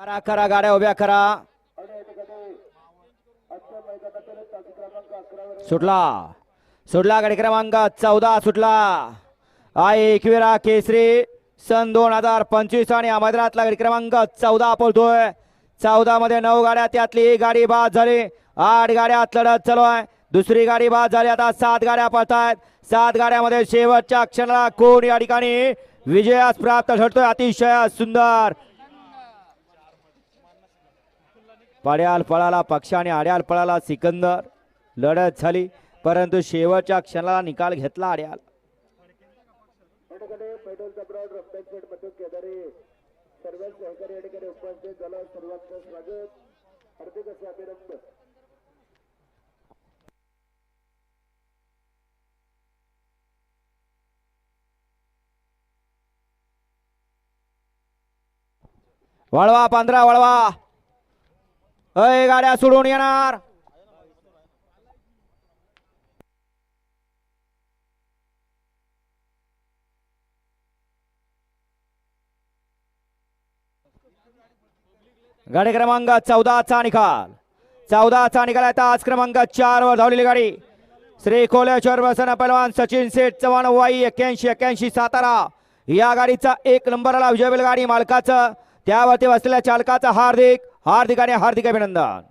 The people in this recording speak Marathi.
करा करा गाड्या उभ्या करा. सुटला. सुटला गाडी क्रमांक चौदा सुटला. आहे एकविरा केसरी सन दोन हजार पंचवीस आणि अमरनाथला गाडी क्रमांक चौदा पोलतोय चौदा मध्ये नऊ गाड्या त्यातली एक गाडी बाद झाली. आठ गाड्या लढत चालू आहे दुसरी गाडी बाद झाली. आता सात गाड्या पळतायत. सात गाड्यामध्ये शेवटच्या क्षणाला कोण या ठिकाणी विजयास प्राप्त ठरतोय? अतिशय सुंदर. पाड्याल पळाला पक्षाने आड्याल पळाला सिकंदर. लढत झाली परंतु शेवटच्या क्षणाला निकाल घेतला आड्याल. पैठण सम्राट रक्ताचे शेठ बटूक केदारे. सर्व सहकारी या ठिकाणी उपस्थित झाला. सर्वांचं स्वागत. हार्दिक असे अभिनंदन. वळवा पंधरा वळवा. अय गाड्या सोडून येणार. गाडी क्रमांक चौदाचा निकाल. चौदाचा निकाल आहे. आज क्रमांक चार वर धावलेली गाडी. श्री कोलेश्वर वसन पहलवान सचिन सेठ चव्हाण वाई एक्क्याऐंशी एक्क्याऐंशी सातारा. या गाडीचा एक नंबरला विजय गाडी मालकाचं. त्यावरती बसलेल्या चालकाचं हार्दिक हार्दिक आणि हार्दिक अभिनंदन.